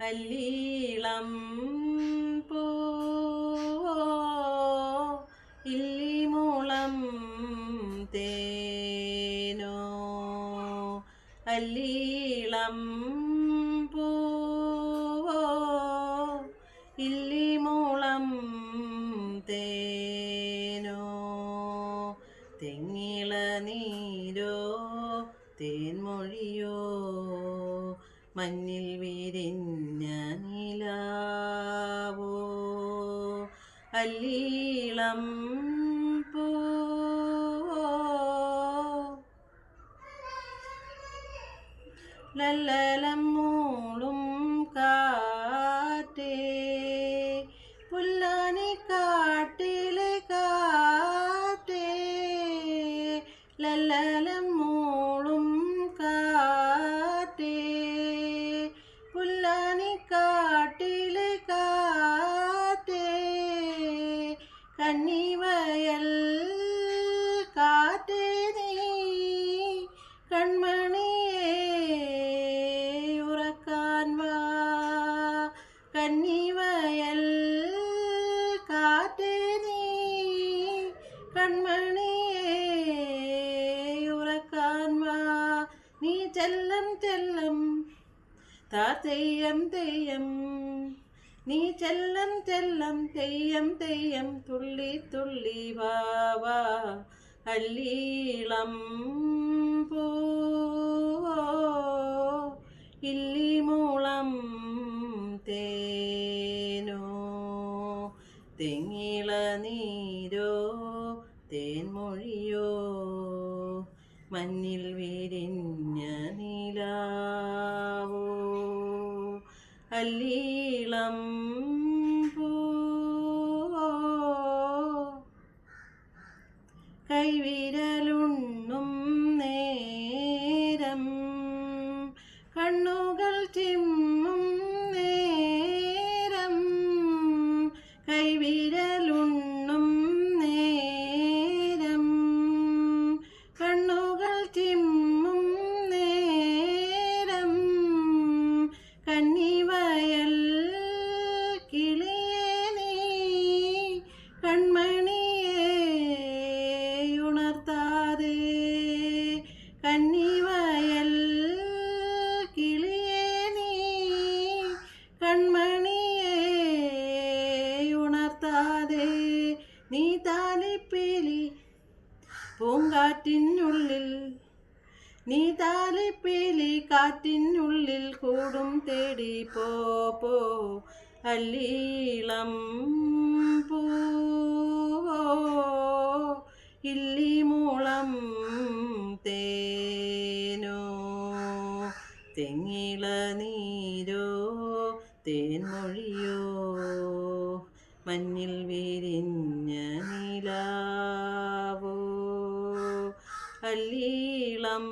അല്ലീളം പോ. ഇല്ലിമൂളം തേനോ. അല്ലീളം പോ. ഇല്ലിമൂളം തേനോ. തെങ്ങിള നീരോ തേൻമൊഴിയോ. മഞ്ഞിൽ വിരിഞ്ഞ നിലാവോ? അല്ലീളം പൂവോ ലല്ലലം മൂളും കാറ്റേ. പുല്ലാനി കാട്ടിലെ കാറ്റേ. ലല്ലലം കന്നിവയൽ കാറ്റേ നീ കൺമണിയേ ഉറക്കാൻ വാ കന്നിവയൽ കാറ്റേ നീ കൺമണിയേ ഉറക്കാൻ വാ നീ ചെല്ലം ചെല്ലം താ തെയ്യം തെയ്യം നീ ചെല്ലം ചെല്ലം തെയ്യം തെയ്യം തുള്ളി തുള്ളി വാ വാ. അല്ലീളം പൂവോ ഇല്ലിമൂളം തേനോ. തെങ്ങിള നീരോ തേൻമൊഴിയോ. മഞ്ഞിൽ വിരിഞ്ഞ നീലാവോ. അല്ലീളം കൈവിരലുണ്ണും നേരം. കണ്ണുകൾ ചിമ്മും നേരം. കൈവിരലുണ്ണും താലിപ്പേലി പൂങ്കാറ്റിനുള്ളിൽ. നീ താലിപ്പേലി കാറ്റിനുള്ളിൽ കൂടും തേടി പോ പോ അല്ലീളം പൂവോ ഇല്ലിമൂളം തേനോ തെങ്ങിള നീരോ തേൻമൊഴിയോ മഞ്ഞിൽ വിരിഞ്ഞ അല്ലീളം